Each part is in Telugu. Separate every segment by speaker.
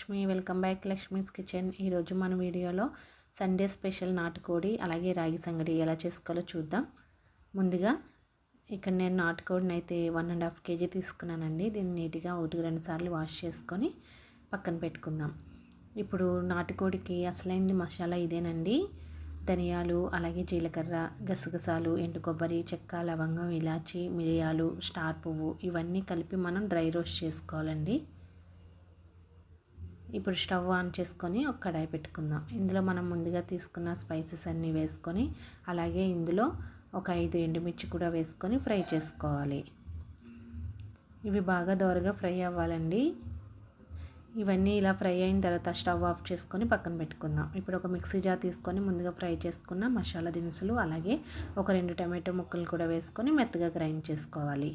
Speaker 1: Lakshmi welcome back Lakshmi's kitchen. ఈరోజు మన వీడియోలో సండే స్పెషల్ నాటుకోడి అలాగే రాగి సంగడి ఎలా చేసుకోవాలో చూద్దాం. ముందుగా ఇక్కడ నేను నాటుకోడిని అయితే వన్ అండ్ హాఫ్ కేజీ తీసుకున్నానండి. దీన్ని నీట్గా ఒకటి రెండు సార్లు వాష్ చేసుకొని పక్కన పెట్టుకుందాం. ఇప్పుడు నాటుకోడికి అసలైంది మసాలా ఇదేనండి. ధనియాలు అలాగే జీలకర్ర గసగసాలు ఎండు కొబ్బరి చెక్క లవంగం ఇలాచి మిరియాలు స్టార్ పువ్వు ఇవన్నీ కలిపి మనం డ్రై రోస్ట్ చేసుకోవాలండి. ఇప్పుడు స్టవ్ ఆన్ చేసుకొని ఒక కడాయి పెట్టుకుందాం. ఇందులో మనం ముందుగా తీసుకున్న స్పైసెస్ అన్నీ వేసుకొని అలాగే ఇందులో ఒక ఐదు ఎండుమిర్చి కూడా వేసుకొని ఫ్రై చేసుకోవాలి. ఇవి బాగా దోరగా ఫ్రై అవ్వాలండి. ఇవన్నీ ఇలా ఫ్రై అయిన తర్వాత స్టవ్ ఆఫ్ చేసుకొని పక్కన పెట్టుకుందాం. ఇప్పుడు ఒక మిక్సీ జార్ తీసుకొని ముందుగా ఫ్రై చేసుకున్న మసాలా దినుసులు అలాగే ఒక రెండు టమాటో ముక్కలు కూడా వేసుకొని మెత్తగా గ్రైండ్ చేసుకోవాలి.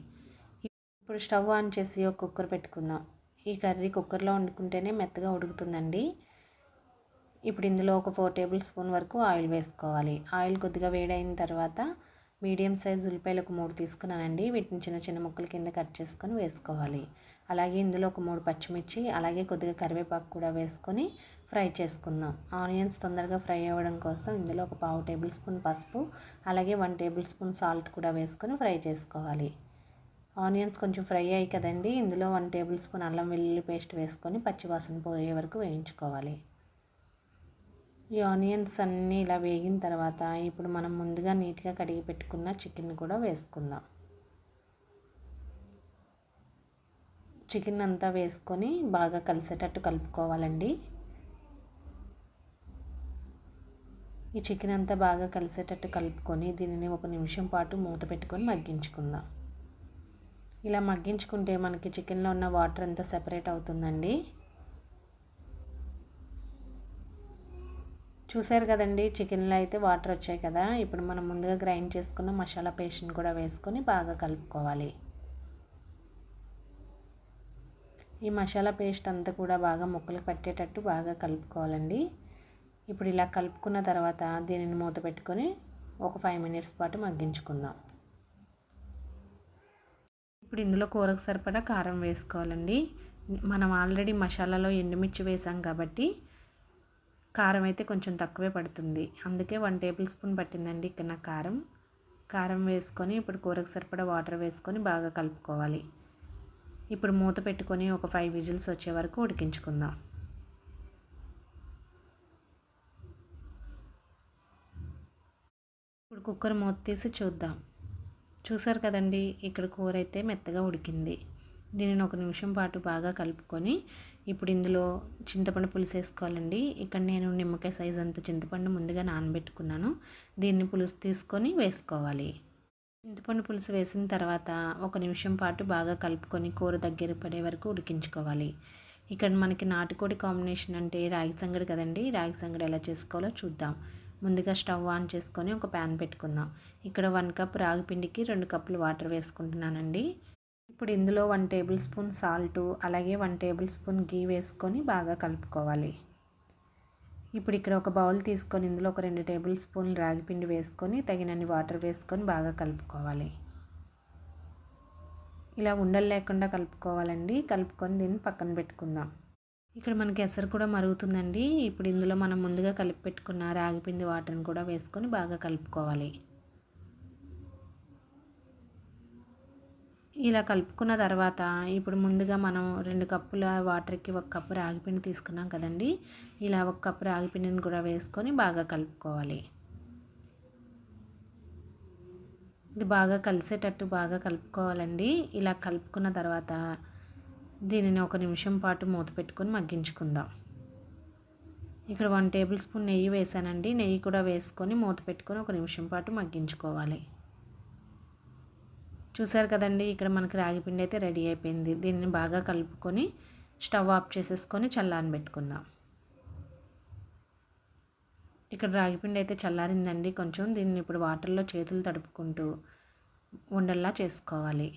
Speaker 1: ఇప్పుడు స్టవ్ ఆన్ చేసి ఒక కుక్కర్ పెట్టుకుందాం. ఈ కర్రీ కుక్కర్లో వండుకుంటేనే మెత్తగా ఉడుకుతుందండి. ఇప్పుడు ఇందులో ఒక ఫోర్ టేబుల్ స్పూన్ వరకు ఆయిల్ వేసుకోవాలి. ఆయిల్ కొద్దిగా వేడైన తర్వాత మీడియం సైజ్ ఉల్లిపాయలు ఒక మూడు తీసుకున్నానండి. వీటిని చిన్న చిన్న ముక్కల కింద కట్ చేసుకొని వేసుకోవాలి. అలాగే ఇందులో ఒక మూడు పచ్చిమిర్చి అలాగే కొద్దిగా కరివేపాకు కూడా వేసుకొని ఫ్రై చేసుకుందాం. ఆనియన్స్ తొందరగా ఫ్రై అవ్వడం కోసం ఇందులో ఒక పావు టేబుల్ స్పూన్ పసుపు అలాగే వన్ టేబుల్ స్పూన్ సాల్ట్ కూడా వేసుకొని ఫ్రై చేసుకోవాలి. ఆనియన్స్ కొంచెం ఫ్రై అయ్యి కదండి. ఇందులో వన్ టేబుల్ స్పూన్ అల్లం వెల్లుల్లి పేస్ట్ వేసుకొని పచ్చివాసన పోయే వరకు వేయించుకోవాలి. ఈ ఆనియన్స్ అన్నీ ఇలా వేగిన తర్వాత ఇప్పుడు మనం ముందుగా నీట్గా కడిగి పెట్టుకున్న చికెన్ కూడా వేసుకుందాం. చికెన్ అంతా వేసుకొని బాగా కలిసేటట్టు కలుపుకోవాలండి. ఈ చికెన్ అంతా బాగా కలిసేటట్టు కలుపుకొని దీనిని ఒక నిమిషం పాటు మూత పెట్టుకొని మగ్గించుకుందాం. ఇలా మగ్గించుకుంటే మనకి చికెన్లో ఉన్న వాటర్ అంతా సెపరేట్ అవుతుందండి. చూసారు కదండి చికెన్లో అయితే వాటర్ వచ్చాయి కదా. ఇప్పుడు మనం ముందుగా గ్రైండ్ చేసుకున్న మసాలా పేస్ట్ని కూడా వేసుకొని బాగా కలుపుకోవాలి. ఈ మసాలా పేస్ట్ అంతా కూడా బాగా ముక్కలు పట్టేటట్టు బాగా కలుపుకోవాలండి. ఇప్పుడు ఇలా కలుపుకున్న తర్వాత దీనిని మూత పెట్టుకొని ఒక ఫైవ్ మినిట్స్ పాటు మగ్గించుకుందాం. ఇప్పుడు ఇందులో కూరకు సరిపడా కారం వేసుకోవాలండి. మనం ఆల్రెడీ మసాలాలో ఎండుమిర్చి వేసాం కాబట్టి కారం అయితే కొంచెం తక్కువే పడుతుంది. అందుకే వన్ టేబుల్ స్పూన్ పట్టిందండి ఇక్కడ నా కారం. కారం వేసుకొని ఇప్పుడు కూరకు సరిపడా వాటర్ వేసుకొని బాగా కలుపుకోవాలి. ఇప్పుడు మూత పెట్టుకొని ఒక ఫైవ్ విజిల్స్ వచ్చే వరకు ఉడికించుకుందాం. ఇప్పుడు కుక్కర్ మూత తీసి చూద్దాం. చూసారు కదండి ఇక్కడ కూర అయితే మెత్తగా ఉడికింది. దీనిని ఒక నిమిషం పాటు బాగా కలుపుకొని ఇప్పుడు ఇందులో చింతపండు పులుసు వేసుకోవాలండి ఇక్కడ నేను నిమ్మకాయ సైజ్ అంత చింతపండు ముందుగా నానబెట్టుకున్నాను. దీన్ని పులుసు తీసుకొని వేసుకోవాలి. చింతపండు పులుసు వేసిన తర్వాత ఒక నిమిషం పాటు బాగా కలుపుకొని కూర దగ్గర పడే వరకు ఉడికించుకోవాలి. ఇక్కడ మనకి నాటుకోడి కాంబినేషన్ అంటే రాగి సంగడి కదండి రాగి సంగడి ఎలా చేసుకోవాలో చూద్దాం. ముందుగా స్టవ్ ఆన్ చేసుకొని ఒక ప్యాన్ పెట్టుకుందాం. ఇక్కడ వన్ కప్ రాగి పిండికి రెండు కప్పులు వాటర్ వేసుకుంటున్నానండి. ఇప్పుడు ఇందులో వన్ టేబుల్ స్పూన్ సాల్టు అలాగే వన్ టేబుల్ స్పూన్ గీ వేసుకొని బాగా కలుపుకోవాలి. ఇప్పుడు ఇక్కడ ఒక బౌల్ తీసుకొని ఇందులో ఒక రెండు టేబుల్ స్పూన్లు రాగి పిండి వేసుకొని తగినన్ని వాటర్ వేసుకొని బాగా కలుపుకోవాలి. ఇలా ఉండలు లేకుండా కలుపుకోవాలండి. కలుపుకొని దీన్ని పక్కన పెట్టుకుందాం. ఇక్కడ మనకి ఎసరు కూడా మరుగుతుందండి. ఇప్పుడు ఇందులో మనం ముందుగా కలిపి పెట్టుకున్న రాగిపిండి వాటర్ని కూడా వేసుకొని బాగా కలుపుకోవాలి. ఇలా కలుపుకున్న తర్వాత ఇప్పుడు ముందుగా మనం రెండు కప్పుల వాటర్కి ఒక కప్పు రాగిపిండి తీసుకున్నాం కదండి. ఇలా ఒక కప్పు రాగిపిండిని కూడా వేసుకొని బాగా కలుపుకోవాలి. ఇది బాగా కలిసేటట్టు బాగా కలుపుకోవాలండి. ఇలా కలుపుకున్న తర్వాత దీనిని ఒక నిమిషం పాటు మూత పెట్టుకొని మగ్గించుకుందాం. ఇక్కడ వన్ టేబుల్ స్పూన్ నెయ్యి వేసానండి నెయ్యి కూడా వేసుకొని మూత పెట్టుకొని ఒక నిమిషం పాటు మగ్గించుకోవాలి. చూసారు కదండి ఇక్కడ మనకి రాగిపిండి అయితే రెడీ అయిపోయింది. దీన్ని బాగా కలుపుకొని స్టవ్ ఆఫ్ చేసేసుకొని చల్లారని పెట్టుకుందాం. ఇక్కడ రాగిపిండి అయితే చల్లారిందండి. కొంచెం దీన్ని ఇప్పుడు వాటర్లో చేతులు తడుపుకుంటూ ఉండల్లా చేసుకోవాలి.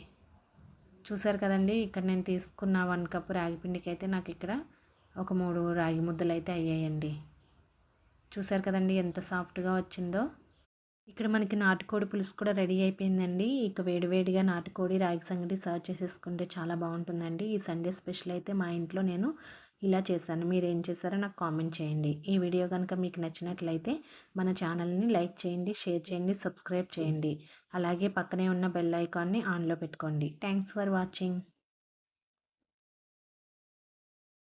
Speaker 1: చూసారు కదండి ఇక్కడ నేను తీసుకున్న వన్ కప్ రాగిపిండికి అయితే నాకు ఇక్కడ ఒక మూడు రాగి ముద్దలు అయితే అయ్యాయండి. చూసారు కదండి ఎంత సాఫ్ట్గా వచ్చిందో. ఇక్కడ మనకి నాటుకోడి పులుసు కూడా రెడీ అయిపోయిందండి. ఇక వేడివేడిగా నాటుకోడి రాగి సంగటి సర్వ్ చేసేసుకుంటే చాలా బాగుంటుందండి. ఈ సండే స్పెషల్ అయితే మా ఇంట్లో నేను ఇలా చేశాను. మీరు ఏం చేశారో నాకు కామెంట్ చేయండి. ఈ వీడియో కనుక మీకు నచ్చినట్లయితే మన ఛానల్ని లైక్ చేయండి షేర్ చేయండి సబ్స్క్రైబ్ చేయండి. అలాగే పక్కనే ఉన్న బెల్ ఐకాన్ని ఆన్లో పెట్టుకోండి. Thanks for watching.